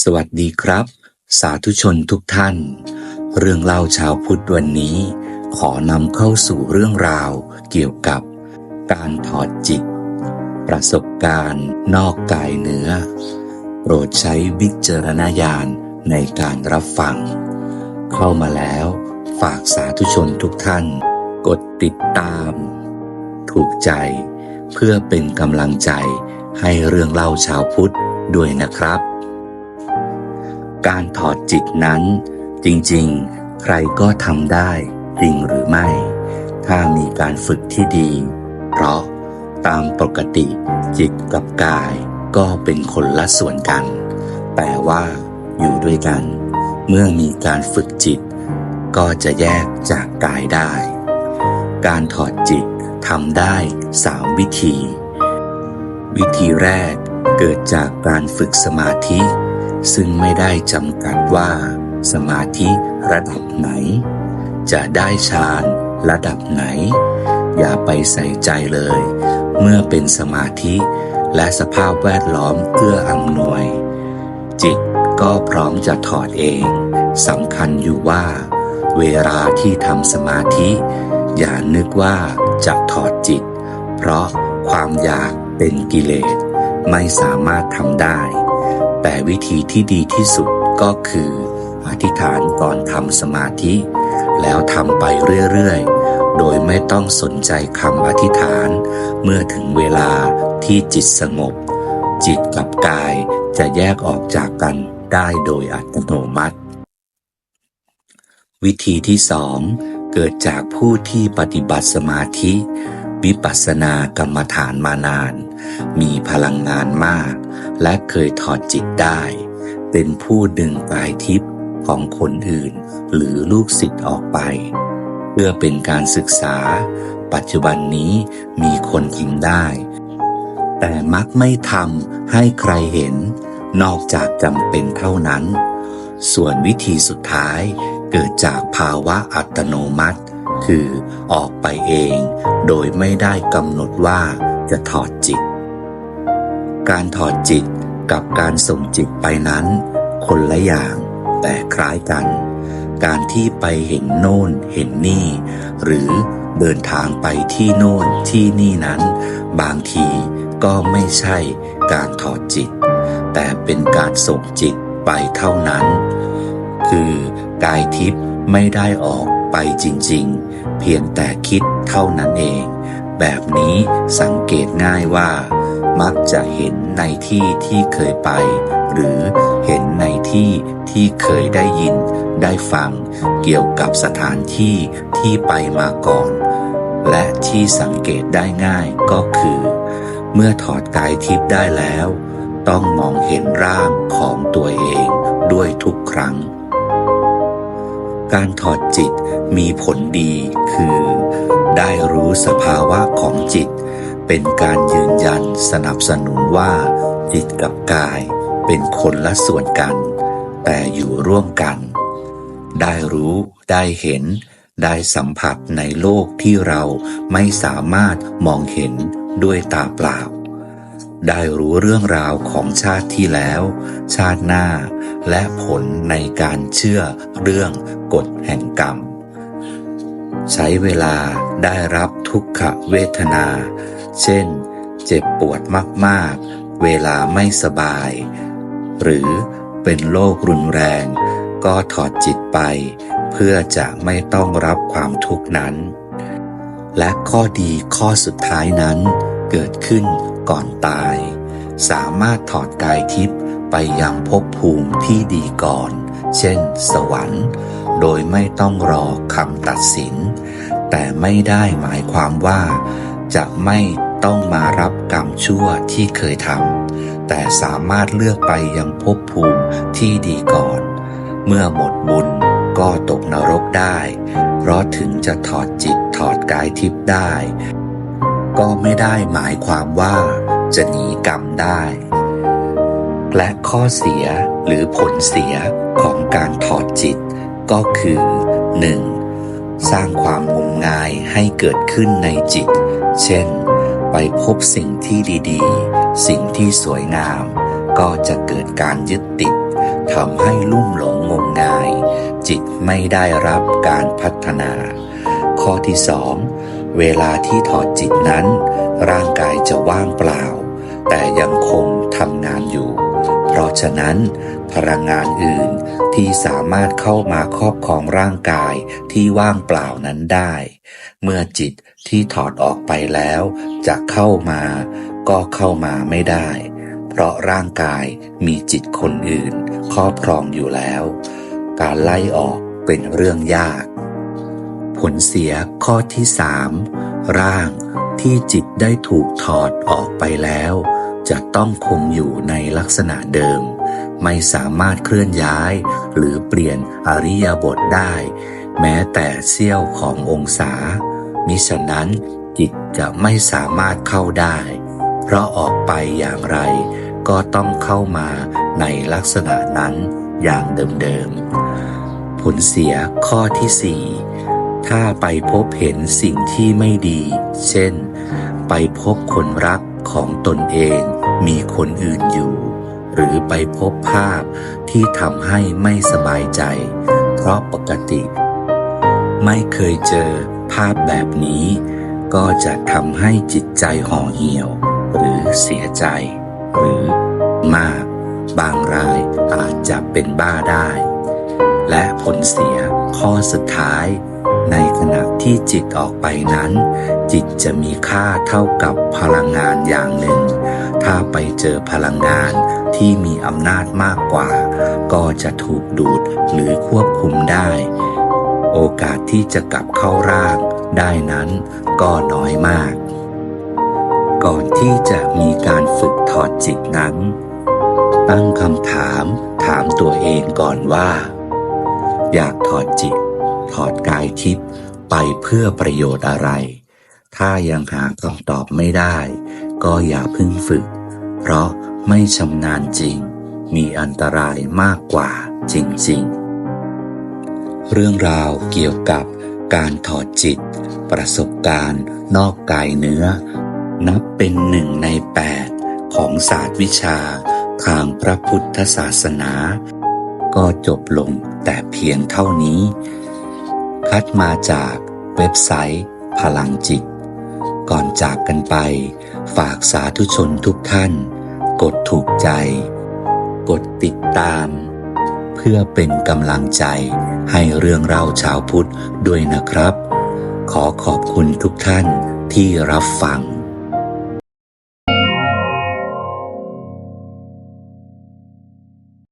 สวัสดีครับ สาธุชนทุกท่าน เรื่องเล่าช้าพุทธวันนี้ ขอนำเข้าสู่เรื่องราวเกี่ยวกับ การถอดจิต ประสบการณ์นอกกายเนื้อ โปรดใช้วิจารณญาณในการรับฟัง เข้ามาแล้วฝากสาธุชนทุกท่าน กดติดตาม ถูกใจ เพื่อเป็นกำลังใจให้เรื่องเล่าชาวพุทธด้วยนะครับ การถอดจิตนั้น จริงๆ ใครก็ทำได้จริงหรือไม่ ถ้ามีการฝึกที่ดี เพราะตามปกติจิตกับกายก็เป็นคนละส่วนกัน แต่ว่าอยู่ด้วยกัน เมื่อมีการฝึกจิต ก็จะแยกจากกายได้ การถอดจิตทำได้สามวิธี วิธีแรกเกิดจากการฝึกสมาธิ ซึ่งไม่ได้จำกัดว่า สมาธิระดับไหน จะได้ฌานระดับไหน อย่าไปใส่ใจเลย เมื่อเป็นสมาธิและสภาพแวดล้อมเอื้ออำนวย จิตก็พร้อมจะถอดเองสำคัญอยู่ว่า เวลาที่ทำสมาธิ อย่านึกว่าจะถอดจิต เพราะความอยากเป็นกิเลส ไม่สามารถทำได้ แต่วิธีที่ดีที่สุดก็คือ อธิษฐานก่อนทำสมาธิ แล้วทำไปเรื่อยๆ โดยไม่ต้องสนใจคำอธิษฐาน เมื่อถึงเวลาที่จิตสงบ จิตกับกายจะแยกออกจากกันได้โดยอัตโนมัติ วิธีที่สองเกิดจากผู้ที่ปฏิบัติสมาธิ วิปัสสนากรรมฐานมานาน มีพลังงานมาก และเคยถอดจิตได้ เป็นผู้ดึงกายทิพย์ของคนอื่น หรือลูกศิษย์ออกไป เพื่อเป็นการศึกษา ปัจจุบันนี้มีคนทำได้ แต่มักไม่ทำให้ใครเห็น นอกจากจำเป็นเท่านั้น ส่วนวิธีสุดท้ายเกิดจากภาวะอัตโนมัติ คือออกไปเอง โดยไม่ได้กำหนดว่าจะถอดจิต การถอดจิตกับการส่งจิตไปนั้น คนละอย่างแต่คล้ายกัน การที่ไปเห็นโน่นเห็นนี่ หรือเดินทางไปที่โน่นที่นี่นั้น บางทีก็ไม่ใช่การถอดจิต แต่เป็นการส่งจิตไปเท่านั้น คือกายทิพย์ไม่ได้ออกไปจริงๆ เพียงแต่คิดเท่านั้นเอง แบบนี้สังเกตง่ายว่า มักจะเห็นในที่ที่เคยไป หรือเห็นในที่ที่เคยได้ยิน ได้ฟัง เกี่ยวกับสถานที่ที่ไปมาก่อน และที่สังเกตได้ง่ายก็คือ เมื่อถอดกายทิพย์ได้แล้ว ต้องมองเห็นร่างของตัวเองด้วยทุกครั้ง การถอดจิตมีผลดีคือ ได้รู้สภาวะของจิต เป็นการยืนยันสนับสนุนว่าจิตกับกายเป็นคนละส่วนกัน แต่อยู่ร่วมกัน ได้รู้ได้เห็น ได้สัมผัสในโลกที่เราไม่สามารถมองเห็นด้วยตาเปล่า ได้รู้เรื่องราวของชาติที่แล้ว ชาติหน้า และผลในการเชื่อเรื่องกฎแห่งกรรมใช้เวลาได้รับทุกขเวทนา เช่น เจ็บปวดมากๆ เวลาไม่สบาย หรือเป็นโรครุนแรง ก็ถอดจิตไป เพื่อจะไม่ต้องรับความทุกข์นั้น และข้อดีข้อสุดท้ายนั้น เกิดขึ้นก่อนตาย สามารถถอดกายทิพย์ไปยังภพภูมิที่ดีก่อน เช่น สวรรค์ โดยไม่ต้องรอคำตัดสิน แต่ไม่ได้หมายความว่าจะไม่ ต้องมารับกรรมชั่วที่เคยทำแต่สามารถเลือกไปยังภพภูมิที่ดีก่อน เมื่อหมดบุญก็ตกนรกได้ เพราะถึงจะถอดจิตถอดกายทิพย์ได้ ก็ไม่ได้หมายความว่าจะหนีกรรมได้ และข้อเสียหรือผลเสียของการถอดจิต ก็คือ 1. สร้างความงมงายให้เกิดขึ้นในจิต เช่น ไปพบสิ่งที่ดี ๆ สิ่งที่สวยงาม ก็จะเกิดการยึดติดทำให้ลุ่มหลงงมงาย จิตไม่ได้รับการพัฒนา ข้อที่สองเวลาที่ถอดจิตนั้น ร่างกายจะว่างเปล่า แต่ยังคงทำงานอยู่ เพราะฉะนั้น พลังงานอื่นที่สามารถเข้ามาครอบครองร่างกายที่ว่างเปล่านั้นได้ เมื่อจิตที่ถอดออกไปแล้วจะเข้ามาก็เข้ามาไม่ได้ เพราะร่างกายมีจิตคนอื่นครอบครองอยู่แล้ว การไล่ออกเป็นเรื่องยาก ผลเสียข้อที่สามร่างที่จิตได้ถูกถอดออกไปแล้ว จะต้องคงอยู่ในลักษณะเดิม ไม่สามารถเคลื่อนย้าย หรือเปลี่ยนอริยบทได้ แม้แต่เสี้ยวขององศา มิฉะนั้นจิตจะไม่สามารถเข้าได้ เพราะออกไปอย่างไรก็ต้องเข้ามาในลักษณะนั้นอย่างเดิมๆ ผลเสียข้อที่สี่ถ้าไปพบเห็นสิ่งที่ไม่ดี เช่น ไปพบคนรักของตนเองมีคนอื่นอยู่ หรือไปพบภาพที่ทำให้ไม่สบายใจ เพราะปกติ ไม่เคยเจอภาพแบบนี้ ก็จะทำให้จิตใจห่อเหี่ยว หรือเสียใจ หรือมาก บางรายอาจจะเป็นบ้าได้ และผลเสียข้อสุดท้าย ในขณะที่จิตออกไปนั้น จิตจะมีค่าเท่ากับพลังงานอย่างหนึ่ง ถ้าไปเจอพลังงานที่มีอำนาจมากกว่า ก็จะถูกดูดหรือควบคุมได้ โอกาสที่จะกลับเข้าร่างได้นั้นก็น้อยมาก ก่อนที่จะมีการฝึกถอดจิตนั้น ตั้งคำถามถามตัวเองก่อนว่า อยากถอดจิต ถอดกายทิพย์ไปเพื่อประโยชน์อะไร ถ้ายังหาคำตอบไม่ได้ ก็อย่าพึ่งฝึก เพราะไม่ชำนาญจริง มีอันตรายมากกว่าจริงๆ เรื่องราวเกี่ยวกับการถอดจิต ประสบการณ์นอกกายเนื้อ นับเป็นหนึ่งในแปดของศาสตร์วิชา ทางพระพุทธศาสนา ก็จบลงแต่เพียงเท่านี้ คัดมาจากเว็บไซต์ พลังจิต ก่อนจากกันไป ฝากสาธุชนทุกท่าน กดถูกใจ กดติดตาม เพื่อเป็นกำลังใจให้เรื่องเราชาวพุทธด้วยนะครับ ขอขอบคุณทุกท่านที่รับฟัง